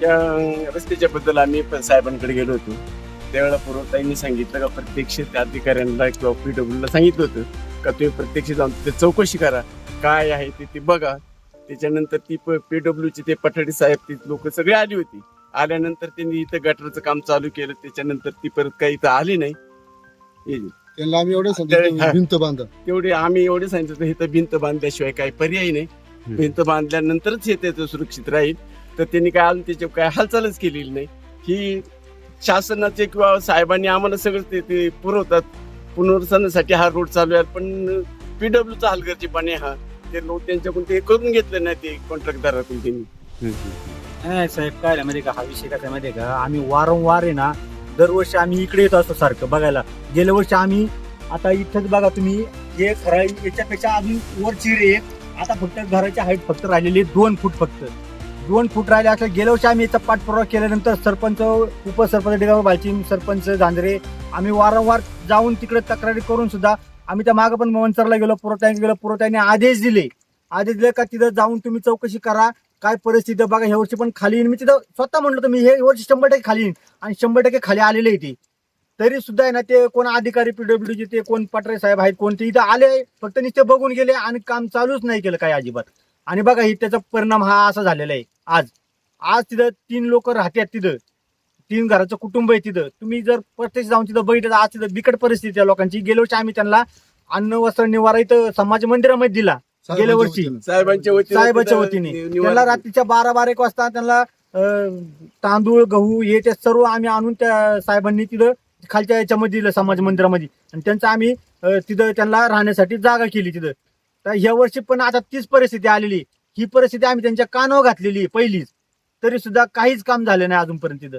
त्या रस्त्याच्या बद्दल आम्ही पण साहेबांकडे गेलो होतो. त्यावेळेला पूर्वताईंनी सांगितलं का प्रत्यक्ष त्या अधिकाऱ्यांना किंवा पीडब्ल्यूला सांगितलं होतं का तुम्ही प्रत्यक्ष जाऊन तिथे चौकशी करा. काय आहे ते ते बघा. त्याच्यानंतर ती पीडब्ल्यूची ते पठाडी साहेब ती लोक सगळे आली होती. आल्यानंतर त्यांनी इथं गटरचं काम चालू केलं. त्याच्यानंतर ती परत काही इथं आली नाही. हे- त्यांना आम्ही एवढं. सांगितलं भिंत बांधा. तेवढे आम्ही एवढे सांगितलं होतं, इथं भिंत बांधल्याशिवाय काही पर्याय नाही. भिंत बांधल्यानंतरच हे त्याचं सुरक्षित राहील. तर त्यांनी काय अजून त्याच्या काय हालचालच केलेली नाही. ही शासनाचे किंवा साहेबांनी आम्हाला सगळं ते ते पुरवतात. पुनर्वसनासाठी हा रोड चालू आहे. पण पीडब्ल्यूचा हलगर्जीपणे हा ते लोक त्यांच्याकडून ते करून घेतलं नाही ते कॉन्ट्रॅक्टदाराकडून त्यांनी. नाही साहेब काय झालं माहिती का? हा विषय कसा आहे माहिती का? आम्ही वारंवार आहे ना दरवर्षी आम्ही इकडे येत असतो सारखं बघायला. गेल्या वर्षी आम्ही आता इथंच बघा तुम्ही हे खरं याच्यापेक्षा अजून वर चिरे आता फक्त घराची हाईट फक्त राहिलेली आहे दोन फूट फक्त. दोन फूट राहिले असं गेल्या वर्षी आम्ही याचा पाठपुरावा केल्यानंतर सरपंच उपसरपंच डेगाव बालचिन सरपंच झांजरे आम्ही वारंवार जाऊन तिकडे तक्रारी करून सुद्धा आम्ही त्या मागं पण मंचरला गेलो पुरवठ्याने गेलो पुरवठ्याने आदेश दिले. आदेश दिले का तिथं जाऊन तुम्ही चौकशी करा काय परिस्थिती बघा ह्या वर्षी पण खाली येईन. मी तिथं स्वतः म्हणलं तुम्ही हे वर्षी शंभर टक्के खाली येईन आणि शंभर टक्के खाली आलेले आहे ते. तरी सुद्धा आहे ना ते कोण अधिकारी पीडब्ल्यूडीचे ते कोण पटरे साहेब आहेत कोण ते इथं आले फक्त नुसते बघून गेले आणि काम चालूच नाही केलं काय अजिबात. आणि बघा ही त्याचा परिणाम हा असा झालेला आहे. आज आज तिथं तीन लोक राहतात तिथं. तीन घराचं कुटुंब आहे तिथं. तुम्ही जर प्रत्यक्ष जाऊन तिथं बघितलं आज तिथं बिकट परिस्थिती आहे लोकांची. गेल्या वर्षी आम्ही त्यांना अन्न वस्त्र निवारा इथं समाज मंदिरामध्ये दिला. गेल्या वर्षी. साहेबांच्या वतीने साहेबाच्या वतीने. त्यांना रात्रीच्या बारा बारा एक वाजता त्यांना तांदूळ गहू हे ते सर्व आम्ही आणून त्या साहेबांनी तिथं खालच्या याच्यामध्ये दिलं समाज मंदिरामध्ये. आणि त्यांचं आम्ही तिथं त्यांना राहण्यासाठी जागा केली तिथं. तर ह्या वर्षी पण आता तीच परिस्थिती आलेली. ही परिस्थिती आम्ही त्यांच्या कानावर घातलेली आहे पहिलीच. तरी सुद्धा काहीच काम झालं नाही अजूनपर्यंत तिथं.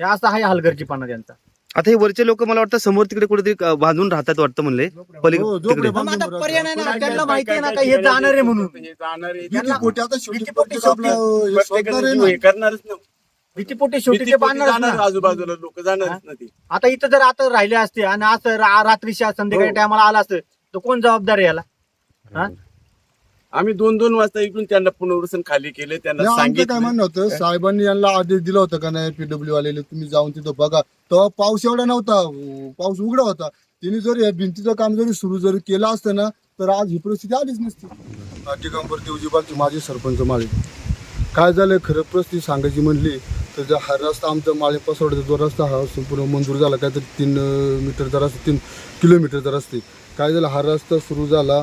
हे असा आहे हलगर्जीपणा त्यांचा. आता हे वरचे लोक मला वाटतं समोर तिकडे कुठेतरी बांधून राहतात वाटतं म्हणले. पलीकडे हो, झोपडे तिकडे. बांधून मग आता राहतात. पर्याय नाही ना. त्यांना काय- माहिती आहे ना का हे जाणार आहे म्हणून. हे जाणार आहे. आता शेवटी भीती पोटी प्रत्येक आपलं शोधणार आहे प्रत्येकाने ना. हे करणारच ना भीतीपोटी शेवटी ते जाणार आजूबाजूला लोक जाणारच ना ते. आता इथं जर आता राहिले असते आणि असं रा- रात्रीच्या संध्याकाळी हो. टायमाला आला असतं तर कोण जबाबदार आहे याला? हा? आम्ही दोन दोन वाजता इकडून त्यांना पुनर्वसन खाली केले त्यांना नाही, आमचं काय सांगितलं म्हणणं होतं? साहेबांनी यांना आदेश दिला होता का नाही? पीडब्ल्यू आलेले तुम्ही जाऊन तिथं बघा. तेव्हा पाऊस एवढा नव्हता. पाऊस उघडा होता. तिने जर या भिंतीचं काम जरी सुरू जरी केलं असतं ना तर आज ही परिस्थिती आलीच नसती. दिगंबर देवजीबागचे माझे सरपंच माळे. काय झालं? खरं परिस्थिती सांगायची म्हणली तर जो हा रस्ता आमचा माळे पसवडचा जो रस्ता हा संपूर्ण मंजूर झाला काहीतरी तीन अं, मीटरचा रस्ता तीन किलोमीटरचा रस्ते काय झालं? हा रस्ता सुरू झाला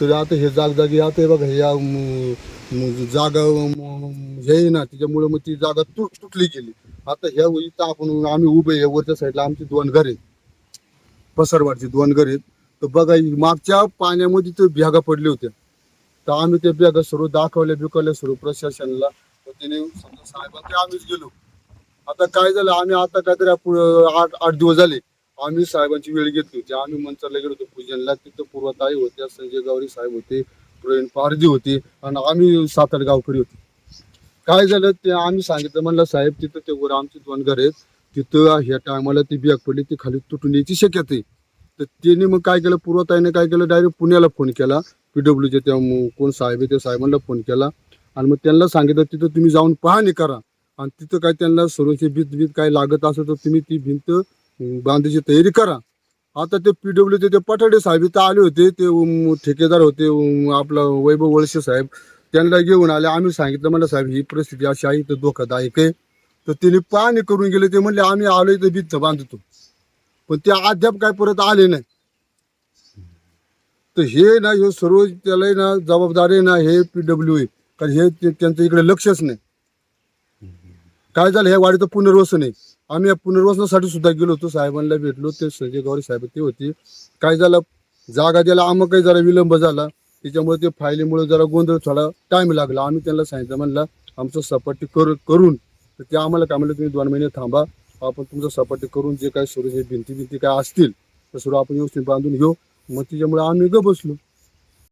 तर आता हे जागजागी आता हे बघा या म- म- जागा म- हे आहे ना त्याच्यामुळे मग ती जागा तुट तुटली गेली. आता ह्या इथं आपण आम्ही उभे आहे वरच्या साईडला आमची दोन घर आहेत. पसरवाडची दोन घर आहेत. तर बघा मागच्या पाण्यामध्ये ते भ्यागा पडल्या होत्या. तर आम्ही ते बॅगा सर्व दाखवल्या बिकवल्या सर्व प्रशासनाला. त्याने समजा साहेबांकडे आम्हीच गेलो. आता काय झालं आम्ही आता काहीतरी पुढं आठ आठ दिवस झाले. आम्ही साहेबांची वेळ घेतली होती. आम्ही मंचरला गेलो होतो. पूजनला तिथं पूर्वताई होत्या संजय गावरी साहेब होते प्रवीण पारधी होते आणि आम्ही सात आठ गावकरी होते. काय झालं ते आम्ही सांगितलं म्हणलं साहेब तिथं ते वर आमची दोन घर आहेत. तिथं ह्या टायमाला ती बॅग पडली ती खाली तुटून यायची शक्यता आहे. तर त्याने मग काय केलं पूर्वताईने काय केलं डायरेक्ट पुण्याला फोन केला. पीडब्ल्यूचे त्या कोण साहेब आहे त्या साहेबांना फोन केला. आणि मग त्यांना सांगितलं तिथं तुम्ही जाऊन पाहणी करा. आणि तिथं काय त्यांना सर्वचे भीत भीत काय लागत असेल तर तुम्ही ती भिंत बांधायची तयारी करा. आता ते पीडब्ल्यूचे ते पठाडे साहेब इथं आले होते ते ठेकेदार होते आपला वैभव वळसे साहेब त्यांना घेऊन आले. आम्ही सांगितलं म्हणलं साहेब ही परिस्थिती अशी आहे तर धोकादायक आहे. तर त्यांनी पाणी करून गेले ते म्हणले आम्ही आलो तर भिंत बांधतो. पण ते अद्याप काय परत आले नाही. तर हे ना हे सर्व त्याला ना जबाबदारी ना हे पीडब्ल्यू आहे. कारण हे ते- त्यांचं इकडे लक्षच नाही. काय झालं ह्या वाडीचं पुनर्वसन आहे. आम्ही या पुनर्वसनासाठी सुद्धा गेलो होतो साहेबांना भेटलो ते संजय गौरी साहेब ते होते. काय झालं जागा द्यायला आम्हाला काही जरा विलंब झाला. त्याच्यामुळे ते फायलीमुळे जरा गोंधळ थोडा टाइम लागला. आम्ही त्यांना सांगितलं म्हणलं आमचं सपाटी कर करून तर ते आम्हाला काय म्हणलं तुम्ही दोन महिने थांबा. आपण तुमचं सपाटी करून जे काय सुरू जे भिंती भिंती काय असतील तर सुरू आपण व्यवस्थित बांधून घेऊ. मग त्याच्यामुळे आम्ही ग बसलो.